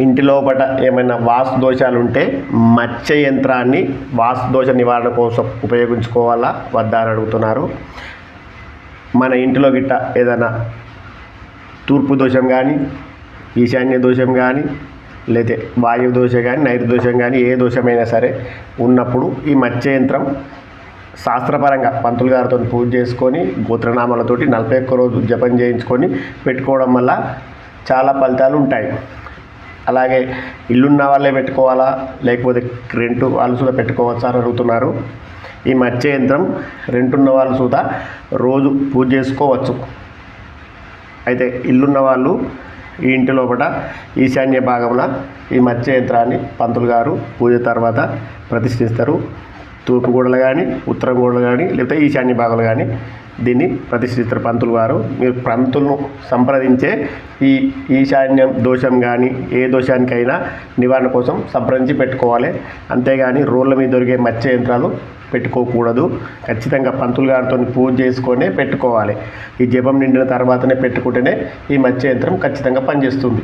ఇంటి లోపల ఏమైనా వాస్తు దోషాలు ఉంటే మత్స్య యంత్రాన్ని వాసు దోష నివారణ కోసం ఉపయోగించుకోవాలా? వద్దా అని అడుగుతున్నారు. మన ఇంటిలో గిట్ట ఏదైనా తూర్పు దోషం కానీ ఈశాన్య దోషం కానీ లేతే వాయు దోషం కానీ నైరు దోషం కానీ ఏ దోషమైనా సరే ఉన్నప్పుడు ఈ మత్స్య యంత్రం శాస్త్రపరంగా పంతులు గారితో పూజ చేసుకొని గోత్రనామాలతోటి నలభై ఒక్క రోజు జపం చేయించుకొని పెట్టుకోవడం వల్ల చాలా ఫలితాలు ఉంటాయి అలాగే ఇల్లున్న వాళ్ళే పెట్టుకోవాలా? లేకపోతే రెంట్ వాళ్ళు కూడా పెట్టుకోవచ్చా అని అడుగుతున్నారు. ఈ మత్స్య యంత్రం రెంట్ ఉన్న వాళ్ళు కూడా రోజు పూజ చేసుకోవచ్చు. అయితే ఇల్లున్న వాళ్ళు ఈ ఇంటి లోపల ఈశాన్య భాగంలో ఈ మత్స్య యంత్రాన్ని పంతులు గారు పూజ తర్వాత ప్రతిష్ఠిస్తారు. తూర్పు గోడలు కానీ ఉత్తరం గోడలు కానీ లేకపోతే ఈశాన్య భాగాలు కానీ దీన్ని ప్రతిష్ఠిస్తారు పంతులు గారు. మీరు పంతులను సంప్రదించే ఈ ఈశాన్యం దోషం కానీ ఏ దోషానికైనా నివారణ కోసం సంప్రదించి పెట్టుకోవాలి. అంతేగాని రోడ్ల మీద దొరికే మత్స్య యంత్రాలు పెట్టుకోకూడదు. ఖచ్చితంగా పంతులు గారితో పూజ చేసుకొనే పెట్టుకోవాలి. ఈ జపం నిండిన తర్వాతనే పెట్టుకుంటేనే ఈ మత్స్య యంత్రం ఖచ్చితంగా పనిచేస్తుంది.